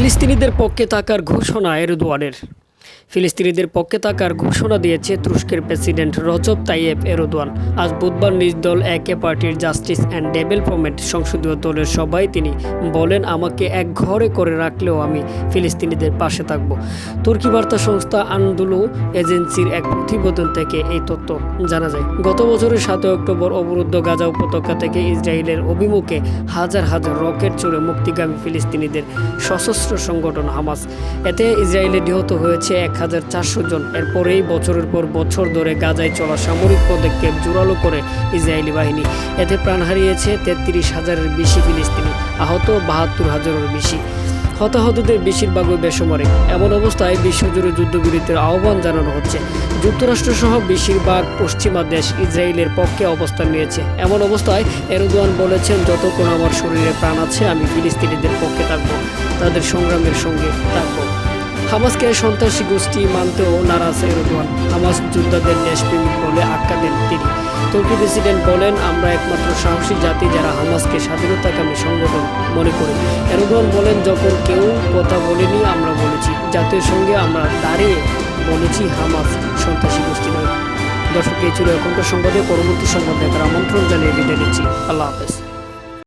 ফিলিস্তিনিদের পক্ষে থাকার ঘোষণা এরদোয়ানের। ফিলিস্তিনিদের পক্ষে থাকার ঘোষণা দিয়েছে তুরস্কের প্রেসিডেন্ট রজব তাইয়েব এরদোয়ান। আজ বুধবার নিজ দল একে পার্টির জাস্টিস অ্যান্ড ডেভেলপমেন্ট সংসদীয় দলের সবাই তিনি বলেন, আমাকে এক ঘরে করে রাখলেও আমি ফিলিস্তিনিদের পাশে থাকব। তুর্কি বার্তা সংস্থা আন্দোলু এজেন্সির এক প্রতিবেদন থেকে এই তথ্য জানা যায়। গত বছরের সাতই অক্টোবর অবরুদ্ধ গাজা উপত্যকা থেকে ইসরায়েলের অভিমুখে হাজার হাজার রকেট ছুড়ে মুক্তিগামী ফিলিস্তিনিদের সশস্ত্র সংগঠন হামাস। এতে ইসরায়েলে নিহত হয়েছে এক হাজার চারশো জন। এরপরেই বছরের পর বছর ধরে গাজায় চলা সামরিক পদক্ষেপ জোরালো করে ইসরায়েলি বাহিনী। এতে প্রাণ হারিয়েছে তেত্রিশ হাজারের বেশি ফিলিস্তিনি, আহত বাহাত্তর হাজারের বেশি। হতাহতদের বেশিরভাগই বেসামরিক। এমন অবস্থায় বিশ্বজুড়ে যুদ্ধবিরতির আহ্বান জানানো হচ্ছে। যুক্তরাষ্ট্রসহ বেশিরভাগ পশ্চিমা দেশ ইসরায়েলের পক্ষে অবস্থান নিয়েছে। এমন অবস্থায় এরদোয়ান বলেছেন, যতক্ষণ আমার শরীরে প্রাণ আছে, আমি ফিলিস্তিনিদের পক্ষে থাকব। তাদের সংগ্রামের সঙ্গে থাকব। হামাসকে সন্ত্রাসী গোষ্ঠী মানতেও নারাজ এরদোয়ান হামাস যোদ্ধাদের দেশপ্রেমিক বলে আখ্যা দেন তিনি। তুর্কি প্রেসিডেন্ট বলেন, আমরা একমাত্র সাহসী জাতি যারা হামাসকে স্বাধীনতাকামী সংগঠন মনে করি। এরদোয়ান বলেন, যখন কেউ কথা বলেনি, আমরা বলেছি। জাতীয় সঙ্গে আমরা দাঁড়িয়ে বলেছি, হামাস সন্ত্রাসী গোষ্ঠী নয়। দর্শক, এই ছিল এখনকার সংবাদে। পরবর্তী সংবাদ দেখার আমন্ত্রণ জানিয়ে বিদায় নিচ্ছি। আল্লাহ হাফেজ।